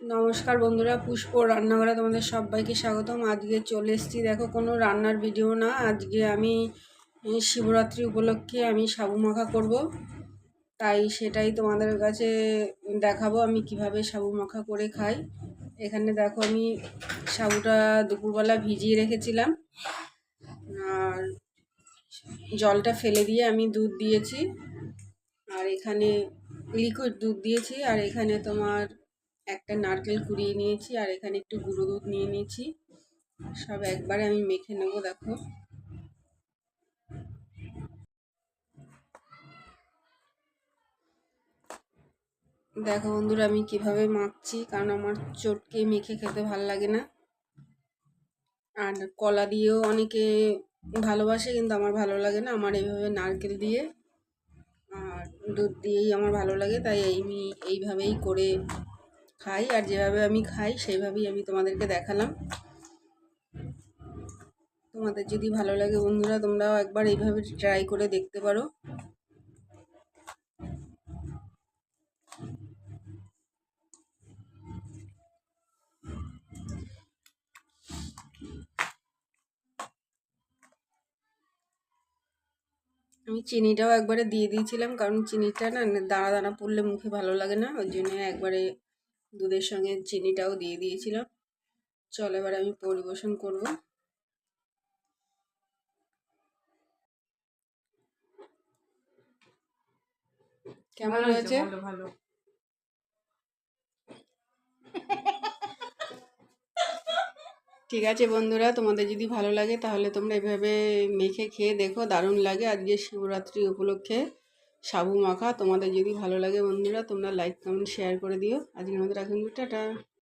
নমস্কার বন্ধুরা, পুষ্প রান্নাঘরে তোমাদের সবাইকে স্বাগতম। আজকে চলে এসেছি, দেখো কোনো রান্নার ভিডিও না। আজকে আমি শিবরাত্রি উপলক্ষে আমি সাবু মাখা করব। তাই সেটাই তোমাদের কাছে দেখাবো আমি কীভাবে সাবু মাখা করে খাই। এখানে দেখো আমি সাবুটা দুপুরবেলা ভিজিয়ে রেখেছিলাম। আর জলটা ফেলে দিয়ে আমি দুধ দিয়েছি। আর এখানে লিকুইড দুধ দিয়েছি। আর এখানে তোমার একটা নারকেল কুড়িয়ে নিয়েছি আর এখানে একটু গুঁড়ো দুধ নিয়ে নিয়েছি। সব একবারে আমি মেখে নেব, দেখো। দেখো বন্ধুরা, আমি কীভাবে মাখছি, কারণ আমার চটকে মেখে খেতে ভালো লাগে না। আর কলা দিয়েও অনেকে ভালোবাসে, কিন্তু আমার ভালো লাগে না আমার এইভাবে নারকেল দিয়ে। আর দুধ দিয়েই আমার ভালো লাগে, তাই আমি এইভাবেই করে খাই আর যেভাবে আমি খাই, সেইভাবেই আমি তোমাদেরকে দেখালাম। তোমাদের যদি ভালো লাগে বন্ধুরা, তোমরাও একবার এইভাবে ট্রাই করে দেখতে পারো। আমি চিনিটাও একবারে দিয়ে দিয়েছিলাম, কারণ চিনিটা না, দানা দানা পড়লে মুখে ভালো লাগে না, ওই জন্য একবারে দুধের সঙ্গে চিনিটাও দিয়ে দিয়েছিলাম। চল এবার আমি পরিবেশন করব। কেমন হয়েছে? ভালো। ঠিক আছে বন্ধুরা তোমাদের যদি ভালো লাগে তাহলে তোমরা এভাবে মেখে খেয়ে দেখো দারুণ লাগে। আজকে শিবরাত্রি উপলক্ষে। সাবু মাখা। তোমাদের যদি ভালো লাগে বন্ধুরা, তোমরা লাইক কমেন্ট শেয়ার করে দিও। আজকের মতো রাখুন টাটা।